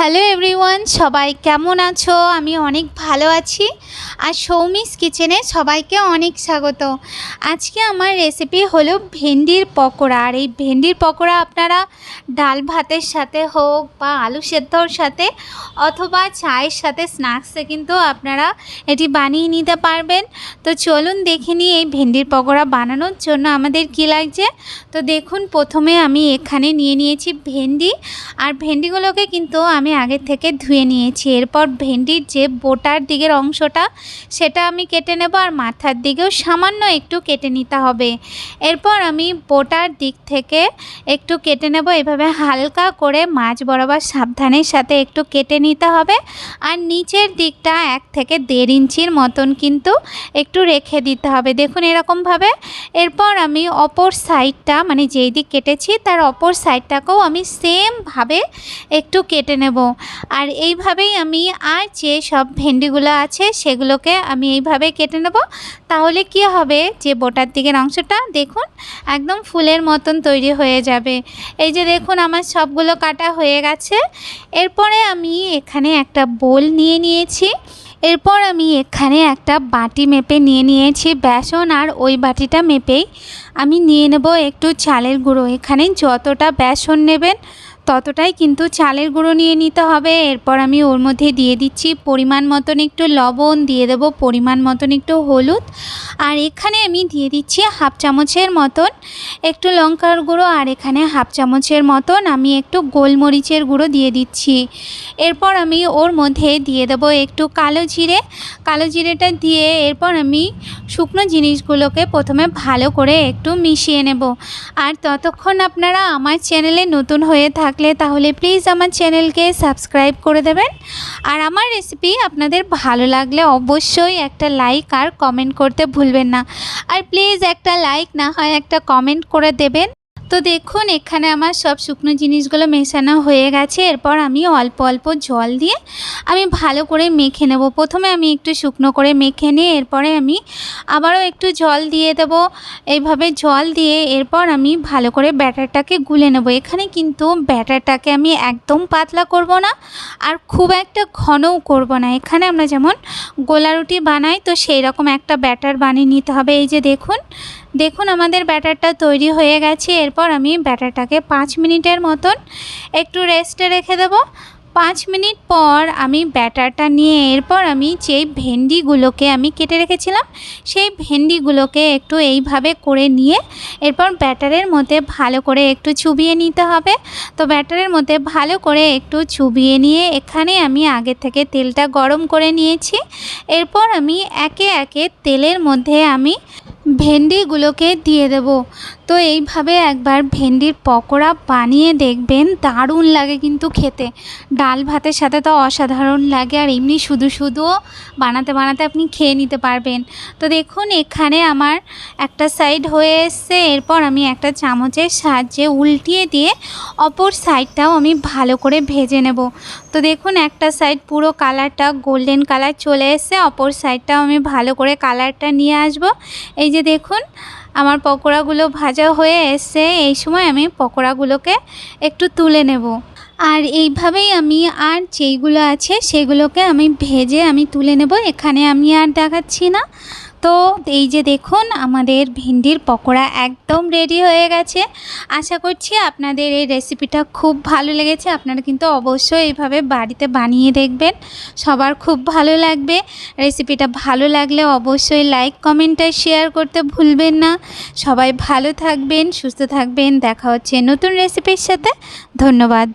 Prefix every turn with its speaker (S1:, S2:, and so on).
S1: Hello everyone, সবাই কেমন আছো? আমি অনেক ভালো আছি। আর সৌমিস কিচেনে সবাইকে অনেক স্বাগত। আজকে আমার রেসিপি হলো ভেন্ডির পকোড়া। আর এই ভেন্ডির পকোড়া আপনারা ডাল ভাতের সাথে হোক বা আলু সেদ্ধর সাথে অথবা চায়ের সাথে স্ন্যাক্সে কিন্তু আপনারা এটি বানিয়ে নিতে পারবেন। তো চলুন দেখে নিই এই ভেন্ডির পকোড়া বানানোর জন্য আমাদের কী লাগছে। তো দেখুন, প্রথমে আমি এখানে নিয়ে নিয়েছি ভেন্ডি। আর ভেন্ডিগুলোকে কিন্তু আমি আগের থেকে ধুয়ে নিয়েছি। এরপর ভেন্ডির যে বোটার দিকের অংশটা, সেটা আমি কেটে নেব আর মাথার দিকেও সামান্য একটু কেটে নিতে হবে। এরপর আমি বোটার দিক থেকে একটু কেটে নেব। এভাবে হালকা করে মাছ বরাবর সাবধানের সাথে একটু কেটে নিতে হবে। আর নিচের দিকটা এক থেকে দেড় ইঞ্চির মতন কিন্তু একটু রেখে দিতে হবে। দেখুন এরকমভাবে। এরপর আমি অপর সাইডটা মানে যেই দিক কেটেছি, তার অপর সাইডটাকেও আমি সেমভাবে একটু কেটে নেব। আর এইভাবেই আমি আর যে সব ভেন্ডিগুলো আছে সেগুলোকে আমি এইভাবে কেটে নেব। তাহলে কি হবে? যে বোটার দিকের অংশটা দেখুন একদম ফুলের মতন তৈরি হয়ে যাবে। এই যে দেখুন আমার সবগুলো কাটা হয়ে গেছে। এরপরে আমি এখানে একটা বোল নিয়ে নিয়েছি। এরপর আমি এখানে একটা বাটি মেপে নিয়ে নিয়েছি। বেসন আর ওই বাটিটা মেপেই আমি নিয়ে নেব একটু চালের গুঁড়ো। এখানে যতটা বেসন নেবেন ততটাই কিন্তু চালের গুঁড়ো নিয়ে নিতে হবে। এরপর আমি ওর মধ্যে দিয়ে দিচ্ছি পরিমাণ মতন একটু লবণ, দিয়ে দেব পরিমাণ মতন একটু হলুদ। আর এখানে আমি দিয়ে দিচ্ছি হাফ চামচের মতন একটু লঙ্কার গুঁড়ো, আর এখানে হাফ চামচের মতন আমি একটু গোলমরিচের গুঁড়ো দিয়ে দিচ্ছি। এরপর আমি ওর মধ্যে দিয়ে দেব একটু কালো জিরে। কালো জিরেটা দিয়ে এরপর আমি শুকনো জিনিসগুলোকে প্রথমে ভালো করে একটু মিশিয়ে নেব। আর ততক্ষণ আপনারা আমার চ্যানেলে নতুন হয়ে থাকলে তাহলে প্লিজ আমার চ্যানেলকে সাবস্ক্রাইব করে দেবেন। আর আমার রেসিপি আপনাদের ভালো লাগলে অবশ্যই একটা লাইক আর কমেন্ট করতে ভুলবেন না। আর প্লিজ একটা লাইক না হয়, একটা কমেন্ট করে দেবেন। তো দেখুন, এখানে আমার সব শুকনো জিনিসগুলো মেশানো হয়ে গেছে। এরপর আমি অল্প অল্প জল দিয়ে আমি ভালো করে মেখে নেব। প্রথমে আমি একটু শুকনো করে মেখে নিয়ে এরপরে আমি আবারও একটু জল দিয়ে দেব। এইভাবে জল দিয়ে এরপর আমি ভালো করে ব্যাটারটাকে গুলে নেব। এখানে কিন্তু ব্যাটারটাকে আমি একদম পাতলা করব না আর খুব একটা ঘনও করব না। এখানে আমরা যেমন গোলা রুটি বানাই, তো সেই রকম একটা ব্যাটার বানিয়ে নিতে হবে। এই যে দেখুন দেখুন, আমাদের ব্যাটারটা তৈরি হয়ে গেছে। এরপর আমি ব্যাটারটাকে পাঁচ মিনিটের মতন একটু রেস্টে রেখে দেব। পাঁচ মিনিট পর আমি ব্যাটারটা নিয়ে এরপর আমি যেই ভেন্ডিগুলোকে আমি কেটে রেখেছিলাম, সেই ভেন্ডিগুলোকে একটু এইভাবে করে নিয়ে এরপর ব্যাটারের মধ্যে ভালো করে একটু চুবিয়ে নিতে হবে। তো ব্যাটারের মধ্যে ভালো করে একটু চুবিয়ে নিয়ে এখানে আমি আগে থেকে তেলটা গরম করে নিয়েছি। এরপর আমি একে একে তেলের মধ্যে আমি ভেন্ডিগুলোকে দিয়ে দেব। তো এইভাবে একবার ভেন্ডির পকোড়া বানিয়ে দেখবেন, দারুণ লাগে কিন্তু খেতে। ডাল ভাতের সাথে তো অসাধারণ লাগে, আর এমনি শুধু শুধুও বানাতে বানাতে আপনি খেয়ে নিতে পারবেন। তো দেখুন, এখানে আমার একটা সাইড হয়ে এসছে। এরপর আমি একটা চামচের সাহায্যে উল্টিয়ে দিয়ে অপর সাইডটাও আমি ভালো করে ভেজে নেব। তো দেখুন, একটা সাইড পুরো কালারটা গোল্ডেন কালার চলে এসছে, অপর সাইডটাও আমি ভালো করে কালারটা নিয়ে আসব। এই যে দেখুন, আমার পকোড়াগুলো ভাজা হয়ে এসছে, এই সময় আমি পকোড়াগুলোকে একটু তুলে নেব। আর এইভাবেই আমি আর যেইগুলো আছে সেগুলোকে আমি ভেজে আমি তুলে নেব, এখানে আমি আর দেখাচ্ছি না। তো এই যে দেখুন, আমাদের ভিন্ডির পকোড়া একদম রেডি হয়ে গেছে। আশা করছি আপনাদের এই রেসিপিটা খুব ভালো লেগেছে। আপনারা কিন্তু অবশ্যই এইভাবে বাড়িতে বানিয়ে দেখবেন। সবার খুব ভালো লাগবে। রেসিপিটা ভালো লাগলে অবশ্যই লাইক কমেন্ট আর শেয়ার করতে ভুলবেন না। সবাই ভালো থাকবেন, সুস্থ থাকবেন। দেখা হচ্ছে নতুন রেসিপির সাথে। ধন্যবাদ।